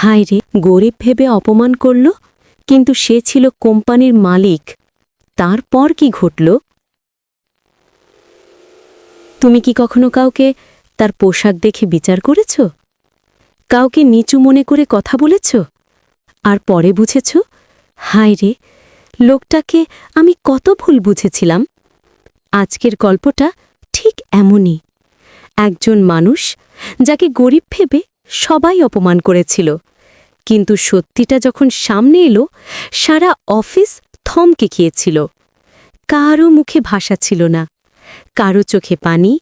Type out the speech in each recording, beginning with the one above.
হায় রে, গরিব ভেবে অপমান করল? কিন্তু সে ছিল কোম্পানির মালিক। তারপর কি ঘটল? তুমি কি কখনো কাউকে তার পোশাক দেখে বিচার করেছ? কাউকে নিচু মনে করে কথা বলেছ? আর পরে বুঝেছ? হায় রে, লোকটাকে আমি কত ভুল বুঝেছিলাম। আজকের গল্পটা ঠিক এমনই। একজন মানুষ যাকে গরিব ভেবে সবাই অপমান করেছিল। কিন্তু সত্যিটা যখন সামনে এলো, সারা অফিস থমকে খেয়েছিল কারও মুখে ভাষা ছিল না, কারও চোখে পানি,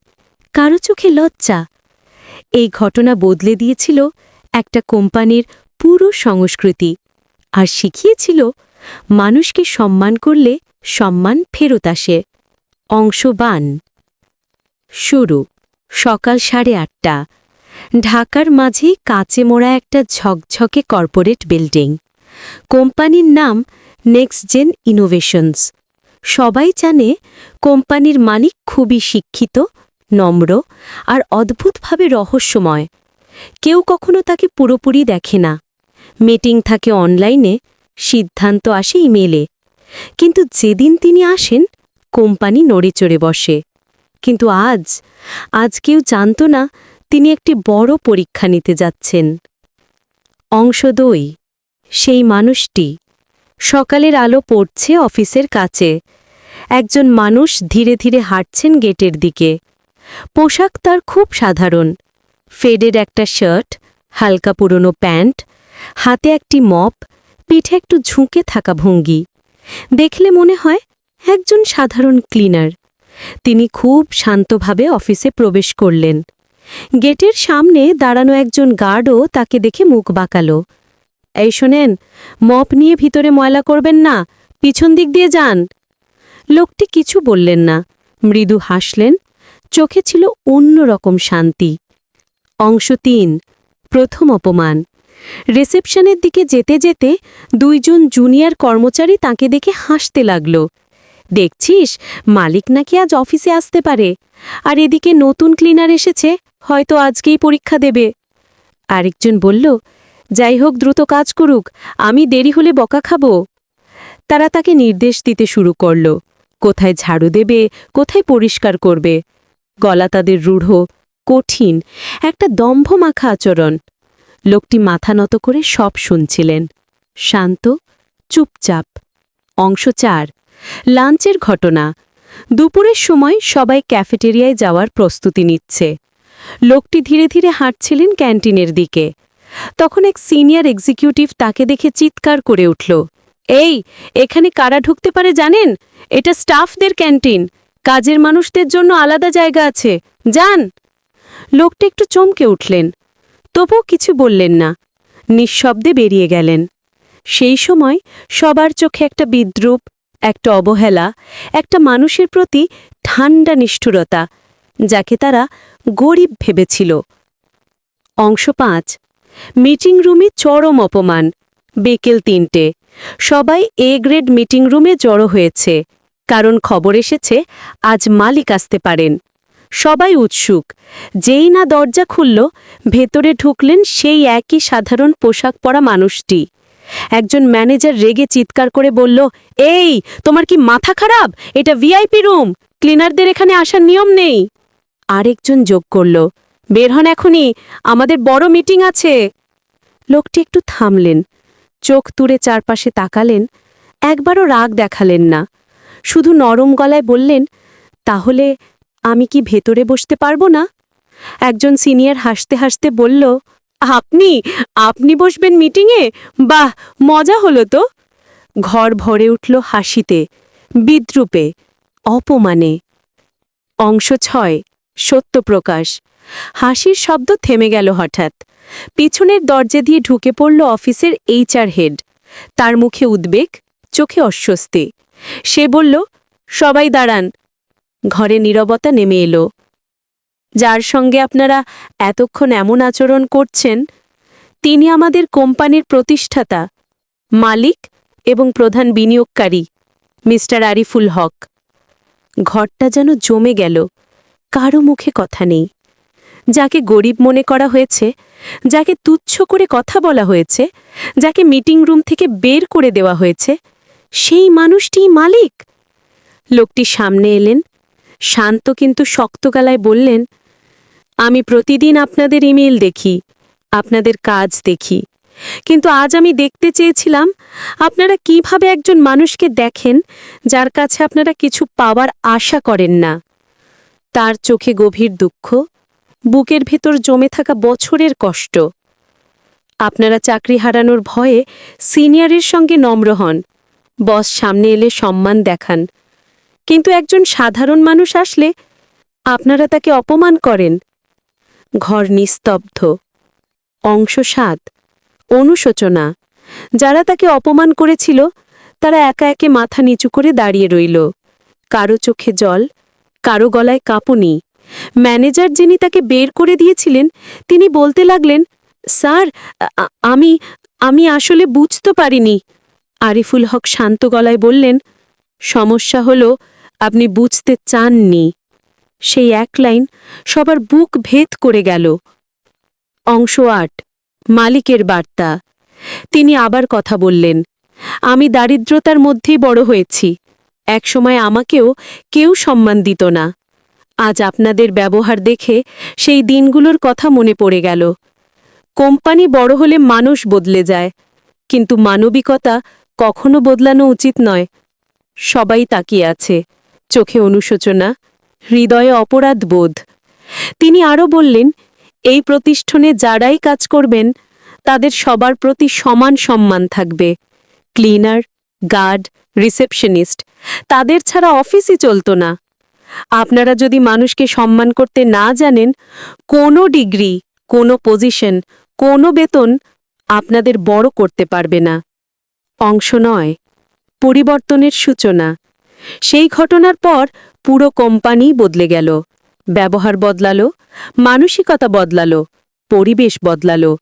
কারও চোখে লজ্জা। এই ঘটনা বদলে দিয়েছিল একটা কোম্পানির পুরো সংস্কৃতি আর শিখিয়েছিল মানুষকে সম্মান করলে সম্মান ফেরত আসে। অংশবান শুরু। সকাল সাড়ে আটটা। ঢাকার মাঝেই কাঁচে মোড়া একটা ঝকঝকে কর্পোরেট বিল্ডিং। কোম্পানির নাম নেক্সট জেন ইনোভেশনস সবাই জানে কোম্পানির মালিক খুবই শিক্ষিত, নম্র আর অদ্ভুতভাবে রহস্যময়। কেউ কখনো তাকে পুরোপুরি দেখে না। মিটিং থাকে অনলাইনে, সিদ্ধান্ত আসে ইমেলে কিন্তু যেদিন তিনি আসেন, কোম্পানি নড়ে চড়ে বসে। কিন্তু আজ আজ কেউ জানত না তিনি একটি বড় পরীক্ষা নিতে যাচ্ছেন। অংশ দই। সেই মানুষটি সকালের আলো পড়ছে অফিসের কাছে। একজন মানুষ ধীরে ধীরে হাঁটছেন গেটের দিকে। পোশাক তার খুব সাধারণ। ফেডের একটা শার্ট, হালকা পুরনো প্যান্ট, হাতে একটি মপ, পিঠে একটু ঝুঁকে থাকা ভঙ্গি। দেখলে মনে হয় একজন সাধারণ ক্লিনার। তিনি খুব শান্তভাবে অফিসে প্রবেশ করলেন। গেটের সামনে দাঁড়ানো একজন গার্ডও তাকে দেখে মুখ বাঁকালো। এই শোনেন, মপ নিয়ে ভিতরে ময়লা করবেন না, পিছন দিক দিয়ে যান। লোকটি কিছু বললেন না। মৃদু হাসলেন। চোখে ছিল অন্যরকম শান্তি। অংশ তিন, প্রথম অপমান। রিসেপশনের দিকে যেতে যেতে দুইজন জুনিয়র কর্মচারী তাকে দেখে হাসতে লাগল। দেখছিস, মালিক নাকি আজ অফিসে আসতে পারে, আর এদিকে নতুন ক্লিনার এসেছে হয়তো আজকেই পরীক্ষা দেবে। আরেকজন বলল, যাই হোক, দ্রুত কাজ করুক, আমি দেরি হলে বকা খাব। তারা তাকে নির্দেশ দিতে শুরু করল। কোথায় ঝাড়ু দেবে, কোথায় পরিষ্কার করবে? গলা তাদের রূঢ়, কঠিন, একটা দম্ভ মাখা আচরণ। লোকটি মাথা নত করে সব শুনছিলেন। শান্ত, চুপচাপ। অংশ চার, লাঞ্চের ঘটনা। দুপুরের সময় সবাই ক্যাফেটেরিয়ায় যাওয়ার প্রস্তুতি নিচ্ছে। লোকটি ধীরে ধীরে হাঁটছিলেন ক্যান্টিনের দিকে। তখন এক সিনিয়র এক্সিকিউটিভ তাকে দেখে চিৎকার করে উঠল, এই, এখানে কারা ঢুকতে পারে জানেন? এটা স্টাফদের ক্যান্টিন। কাজের মানুষদের জন্য আলাদা জায়গা আছে। যান! লোকটা একটু চমকে উঠলেন, তবুও কিছু বললেন না, নিঃশব্দে বেরিয়ে গেলেন। সেই সময় সবার চোখে একটা বিদ্রুপ, একটা অবহেলা, একটা মানুষের প্রতি ঠান্ডা নিষ্ঠুরতা যাকে তারা গরিব ভেবেছিল। অংশ পাঁচ মিটিং রুমে চরম অপমান। বিকেল তিনটে, সবাই এ গ্রেড মিটিং রুমে জড়ো হয়েছে। কারণ খবর এসেছে, আজ মালিক আসতে পারেন। সবাই উৎসুক। যেই না দরজা খুলল, ভেতরে ঢুকলেন সেই একই সাধারণ পোশাক পরা মানুষটি। একজন ম্যানেজার রেগে চিৎকার করে বলল, এই, তোমার কি মাথা খারাপ? এটা ভিআইপি রুম ক্লিনারদের এখানে আসার নিয়ম নেই। আরেকজন যোগ করল, বের হন এখনই, আমাদের বড় মিটিং আছে। লোকটি একটু থামলেন, চোখ তুড়ে চারপাশে তাকালেন, একবারও রাগ দেখালেন না, শুধু নরম গলায় বললেন, তাহলে আমি কি ভেতরে বসতে পারব না? একজন সিনিয়র হাসতে হাসতে বলল, আপনি আপনি বসবেন মিটিংয়ে? বাহ, মজা হলো তো! ঘর ভরে উঠল হাসিতে, বিদ্রুপে, অপমানে। অংশ ছয়। সত্যপ্রকাশ। হাসির শব্দ থেমে গেল হঠাৎ। পিছনের দরজা দিয়ে ঢুকে পড়ল অফিসের এইচআর হেড। তার মুখে উদ্বেগ, চোখে অস্বস্তি। সে বলল, সবাই দাঁড়ান। ঘরে নীরবতা নেমে এলো। যার সঙ্গে আপনারা এতক্ষণ এমন আচরণ করছেন, তিনি আমাদের কোম্পানির প্রতিষ্ঠাতা, মালিক এবং প্রধান বিনিয়োগকারী, মিস্টার আরিফুল হক। ঘরটা যেন জমে গেল। কারও মুখে কথা নেই। যাকে গরিব মনে করা হয়েছে, যাকে তুচ্ছ করে কথা বলা হয়েছে, যাকে মিটিং রুম থেকে বের করে দেওয়া হয়েছে, সেই মানুষটিই মালিক। লোকটি সামনে এলেন, শান্ত কিন্তু শক্ত গলায় বললেন, আমি প্রতিদিন আপনাদের ইমেল দেখি, আপনাদের কাজ দেখি। কিন্তু আজ আমি দেখতে চেয়েছিলাম, আপনারা কীভাবে একজন মানুষকে দেখেন, যার কাছে আপনারা কিছু পাওয়ার আশা করেন না? তার চোখে গভীর দুঃখ, বুকের ভেতর জমে থাকা বছরের কষ্ট। আপনারা চাকরি হারানোর ভয়ে সিনিয়রের সঙ্গে নম্র হন, বস সামনে এলে সম্মান দেখান। কিন্তু একজন সাধারণ মানুষ আসলে আপনারা তাকে অপমান করেন। ঘর নিস্তব্ধ, অংশ সাত, অনুশোচনা। যারা তাকে অপমান করেছিল, তারা একা একে মাথা নিচু করে দাঁড়িয়ে রইল। কারও চোখে জল কারও গলায় কাঁপুনি ম্যানেজার যিনি তাকে বের করে দিয়েছিলেন, তিনি বলতে লাগলেন, স্যার আমি আমি আসলে বুঝতে পারিনি। আরিফুল হক শান্ত গলায় বললেন, সমস্যা হলো, আপনি বুঝতে চাননি। সেই এক লাইন সবার বুক ভেদ করে গেল। অংশ আট, মালিকের বার্তা। তিনি আবার কথা বললেন, আমি দারিদ্রতার মধ্যেই বড় হয়েছি। একসময় আমাকেও কেউ সম্মান দিত না। আজ আপনাদের ব্যবহার দেখে সেই দিনগুলোর কথা মনে পড়ে গেল। কোম্পানি বড় হলে মানুষ বদলে যায়, কিন্তু মানবিকতা কখনো বদলানো উচিত নয়। সবাই তাকিয়ে আছে, চোখে অনুশোচনা, হৃদয়ে অপরাধ বোধ। তিনি আরও বললেন, এই প্রতিষ্ঠানে যারাই কাজ করবেন, তাদের সবার প্রতি সমান সম্মান থাকবে। ক্লিনার গার্ড, রিসেপশনিস্ট, তাদের ছাড়া অফিসই চলত না। আপনারা যদি মানুষকে সম্মান করতে না জানেন, কোনো ডিগ্রি, কোনো পজিশন, কোনো বেতন আপনাদের বড় করতে পারবে না। অংশ নয়, পরিবর্তনের সূচনা। সেই ঘটনার পর পুরো কোম্পানি বদলে গেল। ব্যবহার বদলালো, মানসিকতা বদলালো, পরিবেশ বদলালো।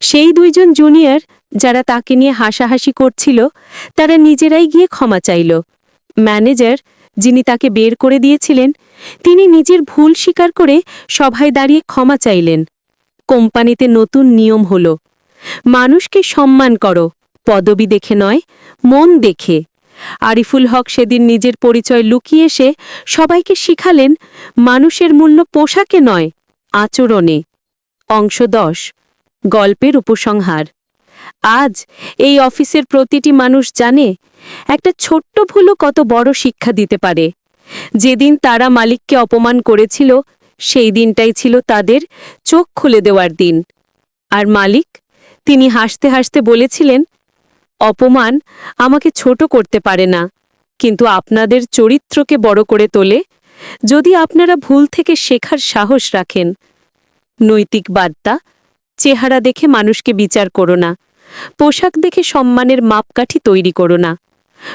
সেই দুইজন জুনিয়র যারা তাকে নিয়ে হাসাহাসি করছিল, তারা নিজেরাই গিয়ে ক্ষমা চাইল। ম্যানেজার, যিনি তাকে বের করে দিয়েছিলেন, তিনি নিজের ভুল স্বীকার করে সভায় দাঁড়িয়ে ক্ষমা চাইলেন। কোম্পানিতে নতুন নিয়ম হল, মানুষকে সম্মান করো, পদবি দেখে নয়, মন দেখে। আরিফুল হক সেদিন নিজের পরিচয় লুকিয়ে এসে সবাইকে শিখালেন, মানুষের মূল্য পোশাকে নয়, আচরণে। অংশ দশ, গল্পের উপসংহার। আজ এই অফিসের প্রতিটি মানুষ জানে একটা ছোট্ট ভুলও কত বড় শিক্ষা দিতে পারে। যেদিন তারা মালিককে অপমান করেছিল, সেই দিনটাই ছিল তাদের চোখ খুলে দেওয়ার দিন। আর মালিক, তিনি হাসতে হাসতে বলেছিলেন, অপমান আমাকে ছোট করতে পারে না, কিন্তু আপনাদের চরিত্রকে বড় করে তোলে যদি আপনারা ভুল থেকে শেখার সাহস রাখেন। নৈতিক বার্তা, চেহারা দেখে মানুষকে বিচার করো না। পোশাক দেখে সম্মানের মাপকাঠি তৈরি করো না।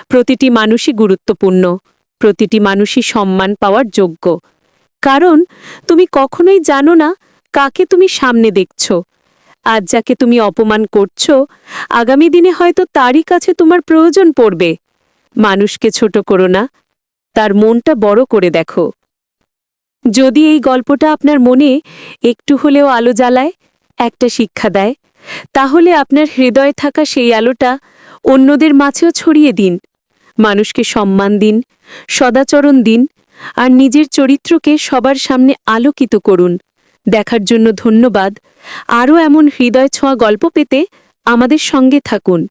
প্রতিটি মানুষই গুরুত্বপূর্ণ, প্রতিটি মানুষই সম্মান পাওয়ার যোগ্য। কারণ তুমি কখনোই জানো না কাকে তুমি সামনে দেখছ। আজ যাকে তুমি অপমান করছ, আগামী দিনে হয়তো তারই কাছে তোমার প্রয়োজন পড়বে। মানুষকে ছোট করো না, তার মনটা বড় করে দেখো। যদি এই গল্পটা আপনার মনে একটু হলেও আলো জ্বালায়, একটা শিক্ষা দেয় তাহলে আপনার হৃদয়ে থাকা সেই আলোটা অন্যদের মাঝেও ছড়িয়ে দিন, মানুষকে সম্মান দিন, সদাচরণ দিন, আর নিজের চরিত্রকে সবার সামনে আলোকিত করুন। দেখার জন্য ধন্যবাদ। আরও এমন হৃদয় ছোঁয়া গল্প পেতে আমাদের সঙ্গে থাকুন।